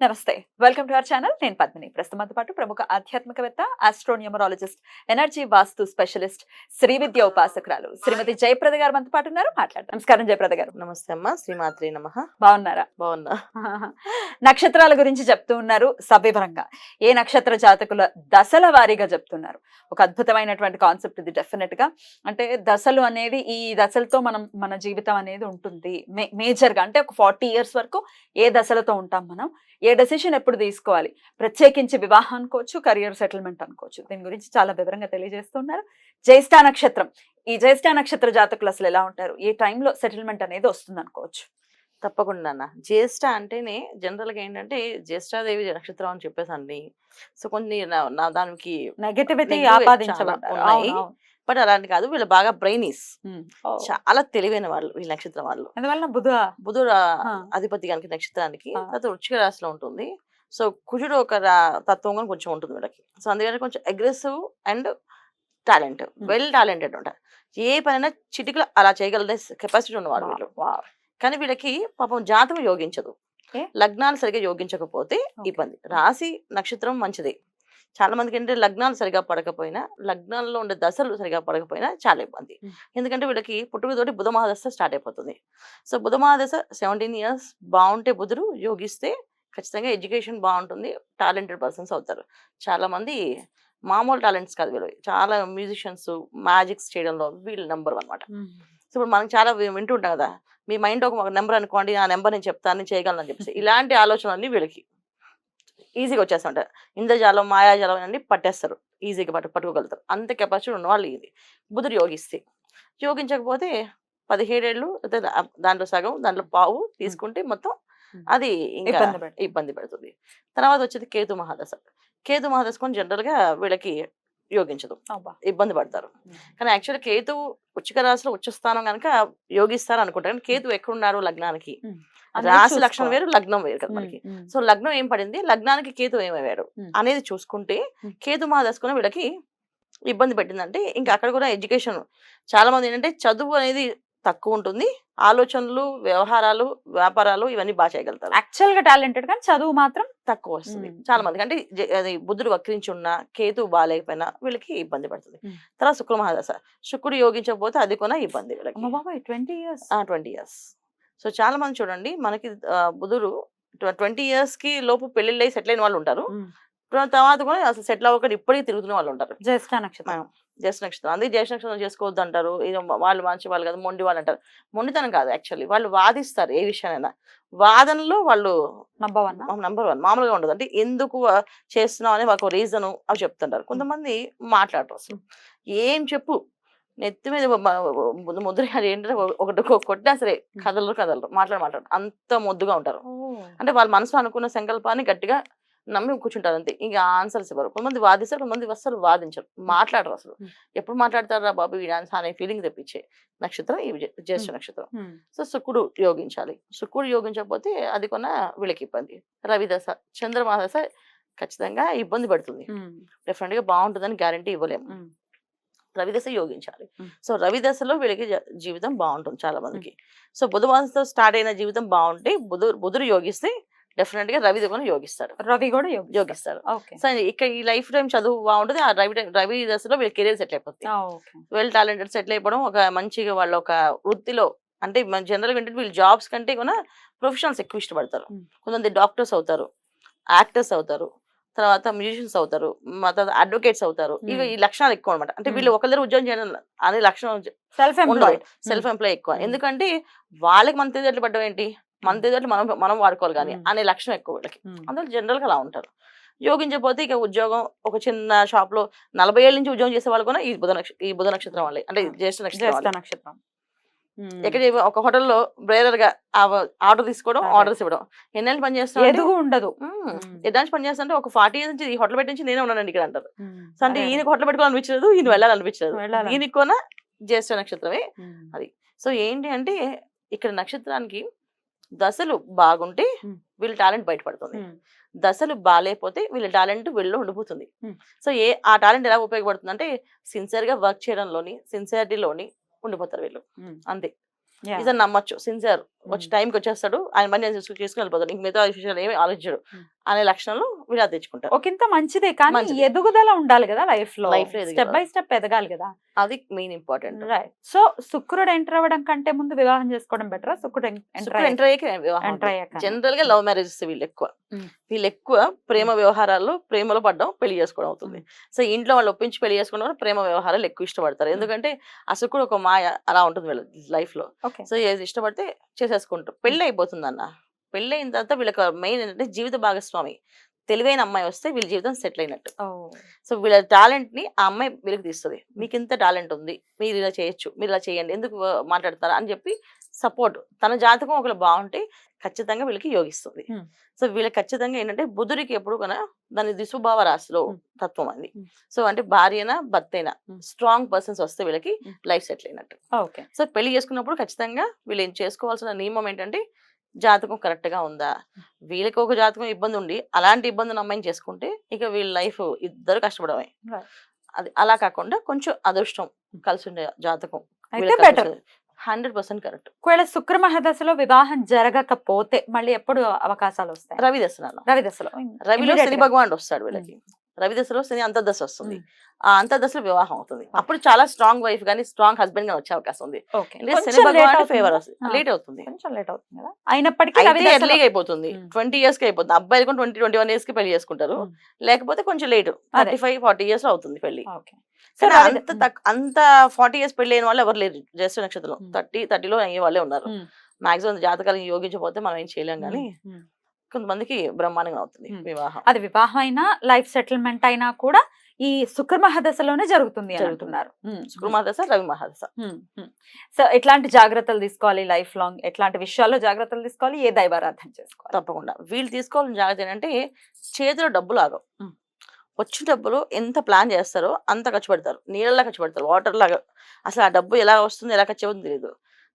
నమస్తే. Welcome to our channel. నేను పద్మిని. ప్రస్తుతంతో పాటు ప్రముఖ ఆధ్యాత్మికవేత్త astronumerologist energy vastu specialist Sri Vidya ఉపాసకురాలు Shrimati Jayaprada garu మనతో పాటు ఉన్నారు. మాట్లాడదాం. నమస్కారం జయప్రద గారు. నమస్తే అమ్మా. శ్రీమాత్రి నమ. బాగున్నారా? బాగున్నా. నక్షత్రాల గురించి చెప్తూ ఉన్నారు సవివరంగా. ఏ నక్షత్ర జాతకుల దశల వారీగా చెప్తున్నారు? ఒక అద్భుతమైనటువంటి కాన్సెప్ట్ ఇది డెఫినెట్గా. అంటే దశలు అనేది ఈ దశలతో మనం మన జీవితం అనేది ఉంటుంది. మేజర్గా అంటే ఒక ఫార్టీ ఇయర్స్ వరకు ఏ దశలతో ఉంటాం మనం? ఏ డెసిషన్ ఎప్పుడు తీసుకోవాలి? ప్రత్యేకించి వివాహం అనుకోవచ్చు కెరియర్ సెటిల్మెంట్ అనుకోవచ్చు. దీని గురించి చాలా వివరంగా తెలియజేస్తున్నారు. జ్యేష్ఠ నక్షత్రం. ఈ జ్యేష్ఠ నక్షత్ర జాతకులు అసలు ఎలా ఉంటారు? ఏ టైంలో సెటిల్మెంట్ అనేది వస్తుంది అనుకోవచ్చు. తప్పకుండా అన్న. జ్యేష్ఠ అంటేనే జనరల్గా ఏంటంటే జ్యేష్ఠాదేవి నక్షత్రం అని చెప్పేసండి సో కొన్ని దానికి నెగటివిటీ Negative ఆపాదించబడ్డారు. చాలా ఉన్నాయి. బట్ అలాంటి కాదు. వీళ్ళు బాగా బ్రెయినీస్. చాలా తెలివైన వాళ్ళు ఈ నక్షత్రం వాళ్ళు అందువల్ల బుధ. బుధుడు. అధిపతి కనుక నక్షత్రానికి. తర్వాత వృచ్చిక రాశిలో ఉంటుంది. సో కుజుడు ఒక రా- తత్వం కూడా కొంచెం ఉంటుంది వీళ్ళకి. సో అందుకని కొంచెం aggressive and talent. Well talented ఉంటారు. ఏ పనైనా చిటికలో అలా చేయగలిగే కెపాసిటీ ఉన్నవాళ్ళు వీళ్ళు. వావ్. కానీ వీళ్ళకి పాపం జాతకం యోగించదు? లగ్నాలు సరిగా యోగించకపోతే. ఇబ్బంది. రాశి నక్షత్రం మంచిదే. చాలా మందికి ఏంటంటే లగ్నాలు సరిగా పడకపోయినా లగ్నాల్లో ఉండే దశలు సరిగా పడకపోయినా చాలా ఇబ్బంది. ఎందుకంటే వీళ్ళకి పుట్టుకతోటి బుధ మహాదశ స్టార్ట్ అయిపోతుంది. సో బుధ మహాదశ సెవెంటీన్ ఇయర్స్ బాగుంటే బుధుడు యోగిస్తే ఖచ్చితంగా ఎడ్యుకేషన్ బాగుంటుంది టాలెంటెడ్ పర్సన్స్ అవుతారు. చాలా మంది మామూలు టాలెంట్స్ కాదు వీళ్ళు. చాలా మ్యూజిషియన్స్ మ్యాజిక్స్ చేయడంలో వీళ్ళు నెంబర్ అనమాట. సో ఇప్పుడు మనం చాలా వింటుంటాం కదా మీ మైండ్ ఒక నెంబర్ అనుకోండి ఆ నెంబర్ నేను చెప్తాను చేయగలను అని చెప్పేసి. ఇలాంటి ఆలోచనలన్నీ వీళ్ళకి. ఈజీగా వచ్చేస్తుంటాయి ఇంద్రజాలం మాయాజాలం అన్ని పట్టేస్తారు. ఈజీగా పట్టు పట్టుకోగలుగుతారు. అంత కెపాసిటీ ఉన్న వాళ్ళు ఇది. బుధుడు యోగిస్తే. యోగించకపోతే పదిహేడేళ్ళు దాంట్లో సగం దాంట్లో పావు తీసుకుంటే మొత్తం. అది ఇంకా ఇబ్బంది పెడుతుంది. ఇబ్బంది పెడుతుంది. తర్వాత వచ్చేది కేతు మహాదశ. కేతు మహాదశ కొన్ని జనరల్గా వీళ్ళకి యోగించదు అబ్బా. ఇబ్బంది పడతారు. కానీ యాక్చువల్ కేతు ఉచ్చిక రాశిలో ఉచ్చ స్థానం కనుక యోగిస్తారు అనుకుంటారు కానీ కేతు ఎక్కడున్నారు లగ్నానికి రాశి లక్షణం. వేరు లగ్నం వేరు కదా మనకి. సో లగ్నం ఏం పడింది లగ్నానికి కేతు ఏమయ్యాడు. అనేది చూసుకుంటే. కేతు మహాదశకుని వీళ్ళకి ఇబ్బంది పెట్టిందంటే ఇంకా అక్కడ కూడా ఎడ్యుకేషన్ చాలా మంది ఏంటంటే చదువు అనేది తక్కువ ఉంటుంది ఆలోచనలు వ్యవహారాలు వ్యాపారాలు ఇవన్నీ బాగా చేయగలుగుతారు. యాక్చువల్గా టాలెంటెడ్ కానీ చదువు మాత్రం తక్కువ వస్తుంది. చాలా మందికి అంటే అది బుద్ధుడు వక్రించి ఉన్న కేతు బాగాలేకపోయినా వీళ్ళకి ఇబ్బంది పడుతుంది. తర్వాత శుక్ర మహాదశ శుక్రుడు యోగించకపోతే అది కూడా ఇబ్బంది వీళ్ళకి. బాబాయ్! Twenty years. Twenty years. So చాలా మంది చూడండి మనకి బుధుడు ట్వంటీ ఇయర్స్కి లోపు పెళ్ళిళ్ళు సెటిల్ అయిన వాళ్ళు ఉంటారు. తర్వాత కూడా అసలు సెటిల్ అవ్వకుండా ఇప్పటికీ తిరుగుతున్న వాళ్ళు ఉంటారు. జ్యేష్ఠ నక్షత్రం. జ్యేష్ఠ నక్షత్రం అందుకే జ్యేష్ఠ నక్షత్రం చేసుకోవద్దు అంటారు ఇది వాళ్ళు మంచి వాళ్ళు కదా మొండి వాళ్ళు అంటారు. మొండితనం కాదు యాక్చువల్లీ. వాళ్ళు వాదిస్తారు ఏ విషయానైనా. వాదనలో వాళ్ళు నంబర్ వన్ నంబర్ వన్ మామూలుగా ఉండదు. అంటే ఎందుకు చేస్తున్నావు అని ఒక రీజన్ అవి చెప్తుంటారు. కొంతమంది మాట్లాడరు అసలు. ఏం చెప్పు? నెత్తి మీద ముద్ర ఏంటంటే ఒక- ఒకటి ఒక కొట్టినా సరే కదలరు కదలరు. మాట్లాడు మాట్లాడు. అంత మొద్దుగా ఉంటారు. అంటే వాళ్ళ మనసులో అనుకున్న సంకల్పాన్ని గట్టిగా నమ్మి కూర్చుంటారు అంతే. ఇంకా ఆన్సర్స్ ఇవ్వరు. కొంతమంది వాదిస్తారు కొంతమంది అసలు వాదించరు. మాట్లాడరు అసలు. ఎప్పుడు మాట్లాడతారా బాబు ఈ డాన్స్ అనే ఫీలింగ్ తెప్పించే నక్షత్రం ఈ జ్యేష్ఠ. నక్షత్రం. సో శుక్రుడు యోగించాలి. శుక్రుడు యోగించకపోతే అది కొన్న వీళ్ళకి ఇబ్బంది. రవిదశ చంద్రమాదశ ఖచ్చితంగా ఇబ్బంది పడుతుంది. డెఫినెట్గా బాగుంటుందని గ్యారంటీ ఇవ్వలేము. రవిదశ యోగించాలి. సో రవిదశలో వీళ్ళకి జీవితం బాగుంటుంది చాలా మందికి సో బుధమాసంతో స్టార్ట్ అయిన జీవితం బాగుంటే బుధు బుధుడు యోగిస్తే డెఫినెట్గా రవి కూడా యోగిస్తాడు. రవి కూడా యోగి యోగిస్తారు సో ఇక్కడ ఈ లైఫ్ టైం చదువు బాగుంటుంది. ఆ రవి రవి దశలో వీళ్ళ కెరీర్ సెటిల్ అయిపోతుంది వెల్ టాలెంటెడ్ సెటిల్ అయిపోవడం ఒక మంచిగా వాళ్ళ ఒక వృత్తిలో అంటే జనరల్గా ఏంటంటే వీళ్ళు జాబ్స్ కంటే కూడా ప్రొఫెషనల్స్ ఎక్కువ ఇష్టపడతారు. కొంతమంది డాక్టర్స్ అవుతారు యాక్టర్స్ అవుతారు తర్వాత మ్యూజిషియన్స్ అవుతారు తర్వాత అడ్వకేట్స్ అవుతారు. ఇవి. ఈ లక్షణాలు ఎక్కువ అనమాట అంటే వీళ్ళు ఒకళ్ళ ఉద్యోగం చేయడం అనే లక్షణం సెల్ఫ్ ఉండదు. ఎంప్లాయిడ్ సెల్ఫ్ ఎంప్లాయ్ ఎక్కువ. ఎందుకంటే వాళ్ళకి మన తెలియట్లు పడ్డం ఏంటి మన. తెలియట్లు మనం మనం వాడుకోవాలి కానీ. అనే లక్షణం ఎక్కువ వీళ్ళకి అందరూ జనరల్గా అలా ఉంటారు యోగించకపోతే ఇక ఉద్యోగం ఒక చిన్న షాప్లో నలభై ఏళ్ళ నుంచి ఉద్యోగం చేసే వాళ్ళు కూడా ఈ బుధ నక్ష ఈ బుధ నక్షత్రం వాళ్ళే అంటే జ్యేష్ఠ నక్షత్రం. నక్షత్రం ఎక్కడ ఒక హోటల్లో బ్రేరర్గా ఆర్డర్ తీసుకోవడం. ఆర్డర్స్ ఇవ్వడం ఎన్నేళ్ళు పని చేస్తాం ఎదుగు ఉండదు ఎదానికి పని చేస్తుంటే ఒక ఫార్టీ ఇయర్స్ నుంచి ఈ హోటల్ పెట్టి నుంచి నేనే ఉన్నానండి ఇక్కడ అంటారు. సో అంటే. ఈయనకి హోటల్ పెట్టుకోవాలనిపించలేదు ఈయన వెళ్ళాలనిపించలేదు వెళ్ళాలని. ఈయనకి కూడా జ్యేష్ఠ నక్షత్రమే. అది. సో ఏంటి అంటే ఇక్కడ నక్షత్రానికి దశలు బాగుంటే. వీళ్ళ టాలెంట్ బయటపడుతుంది దశలు బాగాలేకపోతే వీళ్ళ టాలెంట్ వీళ్ళు ఉండిపోతుంది. సో ఏ ఆ టాలెంట్ ఎలా ఉపయోగపడుతుంది అంటే సిన్సియర్గా వర్క్ చేయడంలోని సిన్సియారిటీలోని ఉండిపోతారు వీళ్ళు. అంతే. ఇదని నమ్మచ్చు సిన్సియర్ వచ్చి. టైంకి వచ్చేస్తాడు. ఆయన పని నేను చూసుకుని వెళ్ళిపోతాడు. ఇంక మిగతా విషయాలు ఏమి ఆలోచించడు. అనే లక్షణంలో వీళ్ళు అది తెచ్చుకుంటారు ఒకంత మంచిదే. కానీ. ఎదుగుదల ఉండాలి కదా లైఫ్లో Life లో ఎదగాలి. స్టెప్ బై స్టెప్ ఎదగాలి కదా. అది మెయిన్ ఇంపార్టెంట్. రైట్. సో శుక్రుడు ఎంటర్ అవ్వడం కంటే ముందు వివాహం చేసుకోవడం బెటర్? శుక్రుడు ఎంటర్ ఎంటర్ అయ్యాక ఎంటర్ అయ్యాక. జనరల్గా లవ్ మ్యారేజెస్ వీళ్ళు ఎక్కువ. వీళ్ళు ఎక్కువ ప్రేమ వ్యవహారాల్లో ప్రేమలో పడ్డం పెళ్ళి చేసుకోవడం అవుతుంది. సో ఇంట్లో వాళ్ళు ఒప్పించి పెళ్ళి చేసుకోవడం వల్ల ప్రేమ వ్యవహారాలు ఎక్కువ ఇష్టపడతారు. ఎందుకంటే అసలు కూడా ఒక మాయ అలా ఉంటుంది వీళ్ళ లైఫ్లో సో ఏది ఇష్టపడితే చేసేసుకుంటారు పెళ్ళి అయిపోతుంది అన్న పెళ్ళి అయిన తర్వాత వీళ్ళకి మెయిన్ ఏంటంటే జీవిత భాగస్వామి. తెలివైన అమ్మాయి వస్తే వీళ్ళ జీవితం సెటిల్ అయినట్టు సో వీళ్ళ టాలెంట్ని ఆ అమ్మాయి వీళ్ళకి తీస్తుంది. మీకు ఇంత టాలెంట్ ఉంది. మీరు ఇలా చేయొచ్చు. మీరు ఇలా చేయండి. ఎందుకు మాట్లాడతారా అని చెప్పి సపోర్ట్. తన జాతకం ఒకరు బాగుంటే ఖచ్చితంగా వీళ్ళకి యోగిస్తుంది. సో వీళ్ళకి ఖచ్చితంగా ఏంటంటే బుధుడికి ఎప్పుడు కన్నా దాని దిశుభావ రాశిలో. తత్వం అది. సో అంటే భార్యనా భర్త అయినా Hmm. స్ట్రాంగ్ పర్సన్స్ వస్తే వీళ్ళకి. లైఫ్ సెటిల్ అయినట్టు ఓకే సో పెళ్ళి చేసుకున్నప్పుడు ఖచ్చితంగా వీళ్ళు ఏం చేసుకోవాల్సిన నియమం ఏంటంటే జాతకం కరెక్ట్గా ఉందా వీళ్ళకి ఒక జాతకం ఇబ్బంది ఉండి అలాంటి ఇబ్బందిని అమ్మాయిని చేసుకుంటే ఇక వీళ్ళ లైఫ్ ఇద్దరు కష్టపడమే. అది అలా కాకుండా కొంచెం అదృష్టం కలిసి ఉండే జాతకం హండ్రెడ్ పర్సెంట్ కరెక్ట్. ఒకవేళ శుక్ర మహాదశలో వివాహం జరగకపోతే మళ్ళీ ఎప్పుడు అవకాశాలు వస్తాయి? రవి దశ నాన్న. రవి దశలో. రవిలో శని గా. భగవానుడు వస్తాడు వీళ్ళకి. రవి దశలో శని అంతర్దశ వస్తుంది. ఆ అంతర్దశలో వివాహం అవుతుంది. అప్పుడు చాలా స్ట్రాంగ్ వైఫ్ గానీ స్ట్రాంగ్ హస్బెండ్ గానీ వచ్చే అవకాశం ఉంది. శని లేట్ భగవాన్ ఫేవర్ అవుతుంది. వస్తుంది లేట్ అవుతుంది. కొంచెం లేట్ అవుతుంది కదా. అయినప్పటికీ ఎర్లీగా అయిపోతుంది. ట్వంటీ ఇయర్స్కి అయిపోతుంది. అబ్బాయిలు కూడా ట్వంటీ ట్వంటీ వన్ ఇయర్స్కి పెళ్ళి చేసుకుంటారు. లేకపోతే కొంచెం లేట్. థర్టీ ఫైవ్ ఫార్టీ ఇయర్స్లో అవుతుంది పెళ్ళి. అంత అంత ఫార్టీ ఇయర్స్ పెళ్ళి అయిన వాళ్ళు ఎవరు లేరు. జ్యేష్ఠ నక్షత్రం. థర్టీ థర్టీలో అయ్యే వాళ్ళే ఉన్నారు. మాక్సిమం జాతకాలు యోగించకపోతే మనం ఏం చేయలేం కానీ. కొంతమందికి బ్రహ్మాండంగా అవుతుంది. వివాహం. అది వివాహం అయినా లైఫ్ సెటిల్మెంట్ అయినా కూడా ఈ శుక్ర మహాదశలోనే జరుగుతుంది. అంటున్నారు. ఉమ్. శుక్ర మహాదశ రవి మహాదశ. సో ఎట్లాంటి జాగ్రత్తలు తీసుకోవాలి లైఫ్ లాంగ్? ఎట్లాంటి విషయాల్లో జాగ్రత్తలు తీసుకోవాలి? ఏ దైవారాధన చేసుకోవాలి? తప్పకుండా. వీళ్ళు తీసుకోవాల్సిన జాగ్రత్త ఏంటంటే చేతిలో డబ్బులు ఆగవు. వచ్చిన డబ్బులు ఎంత ప్లాన్ చేస్తారో అంత ఖర్చు పెడతారు. నీళ్ళలా ఖర్చు పెడతారు. వాటర్ లాగా అసలు ఆ డబ్బు ఎలా వస్తుంది ఎలా ఖర్చు అవుతుంది తెలియదు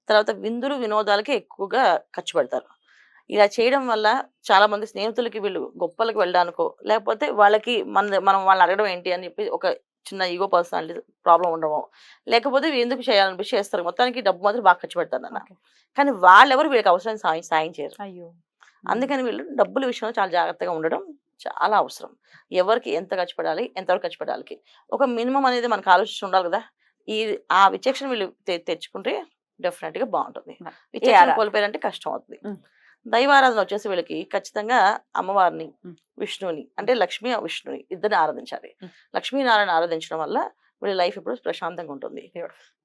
తర్వాత విందులు వినోదాలకి ఎక్కువగా ఖర్చు పెడతారు. ఇలా చేయడం వల్ల చాలా మంది స్నేహితులకి వీళ్ళు గొప్పలకు వెళ్ళడానికో లేకపోతే వాళ్ళకి మన మనం వాళ్ళని అడగడం ఏంటి అని చెప్పి ఒక చిన్న ఈగో పర్సనాలిటీ ప్రాబ్లం ఉండడం లేకపోతే ఎందుకు చేయాలనిపించి చేస్తారు మొత్తానికి డబ్బు మాత్రం బాగా ఖర్చు పెడతారు అన్న. కానీ వాళ్ళెవరు వీళ్ళకి అవసరం సాయం సాయం చేయరు అయ్యో అందుకని వీళ్ళు డబ్బుల విషయంలో చాలా జాగ్రత్తగా ఉండడం చాలా అవసరం ఎవరికి ఎంత ఖర్చు పెట్టాలి ఎంతవరకు ఖర్చు పెట్టాలి ఒక మినిమం అనేది మనకు ఆలోచన ఉండాలి కదా ఈ ఆ విచక్షణ వీళ్ళు తెచ్చుకుంటే డెఫినెట్గా బాగుంటుంది. విచక్షణ. కోల్పోయారంటే కష్టం అవుతుంది. దైవారాధన వచ్చేసి వీళ్ళకి ఖచ్చితంగా అమ్మవారిని. విష్ణువుని అంటే లక్ష్మి విష్ణుని ఇద్దరిని ఆరాధించాలి. లక్ష్మీనారాయణ ఆరాధించడం వల్ల వీళ్ళ లైఫ్ ఇప్పుడు ప్రశాంతంగా ఉంటుంది.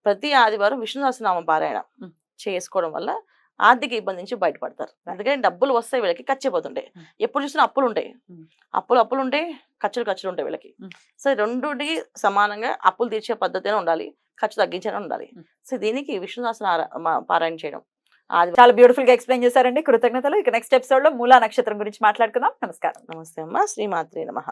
ప్రతి ఆదివారం విష్ణు సహస్రనామం పారాయణ. చేసుకోవడం వల్ల ఆర్థిక ఇబ్బంది నుంచి బయటపడతారు అందుకని డబ్బులు వస్తాయి వీళ్ళకి ఖర్చు అయిపోతుంటాయి Mm. ఎప్పుడు చూసినా అప్పులు ఉంటాయి. అప్పులు అప్పులు ఉంటాయి ఖర్చులు ఖర్చులు ఉంటాయి వీళ్ళకి. సో రెండుకి సమానంగా అప్పులు తీర్చే పద్ధతినే ఉండాలి ఖర్చు తగ్గించనే ఉండాలి. సో దీనికి విష్ణు సహస్రనామ పారాయణ చేయడం చాలా బ్యూటిఫుల్గా ఎక్స్ప్లెయిన్ చేశారండి. కృతజ్ఞతలు. ఇక నెక్స్ట్ ఎపిసోడ్లో మూలా నక్షత్రం గురించి మాట్లాడుకుందాం. నమస్కారం. నమస్తే అమ్మ. శ్రీమాత్రి నమ.